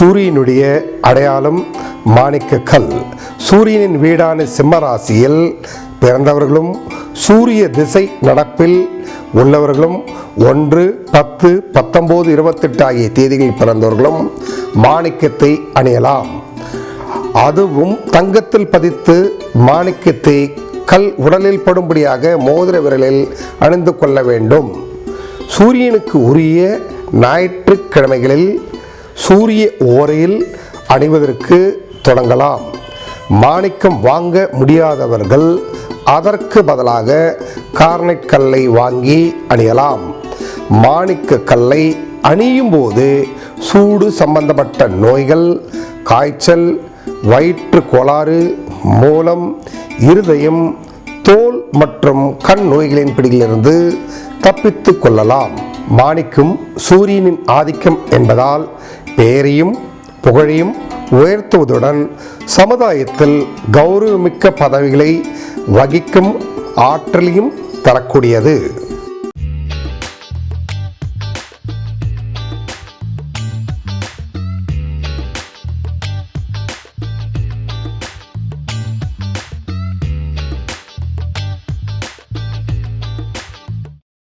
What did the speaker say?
சூரியனுடைய அடையாளம் மாணிக்க கல் சூரியனின் வீடான சிம்மராசியில் பிறந்தவர்களும் சூரிய திசை நடப்பில் உள்ளவர்களும் ஒன்று பத்து பத்தொம்போது இருபத்தெட்டு ஆகிய தேதிகளில் பிறந்தவர்களும் மாணிக்கத்தை அணியலாம். அதுவும் தங்கத்தில் பதித்து மாணிக்கத்தை கல் உடலில் படும்படியாக மோதிர விரலில் அணிந்து கொள்ள வேண்டும். சூரியனுக்கு உரிய ஞாயிற்றுக்கிழமைகளில் சூரிய ஓரையில் அணிவதற்கு தொடங்கலாம். மாணிக்கம் வாங்க முடியாதவர்கள் அதற்கு பதிலாக கார்னெட் கல்லை வாங்கி அணியலாம். மாணிக்க கல்லை அணியும் போது சூடு சம்பந்தப்பட்ட நோய்கள் காய்ச்சல் வயிற்று கோளாறு மூலம் இருதயம் தோல் மற்றும் கண் நோய்களின் பிடியிலிருந்து தப்பித்து கொள்ளலாம். மாணிக்கும் சூரியனின் ஆதிக்கம் என்பதால் பேரையும் புகழையும் உயர்த்துவதுடன் சமுதாயத்தில் கௌரவமிக்க பதவிகளை வகிக்கும் ஆற்றலையும் தரக்கூடியது.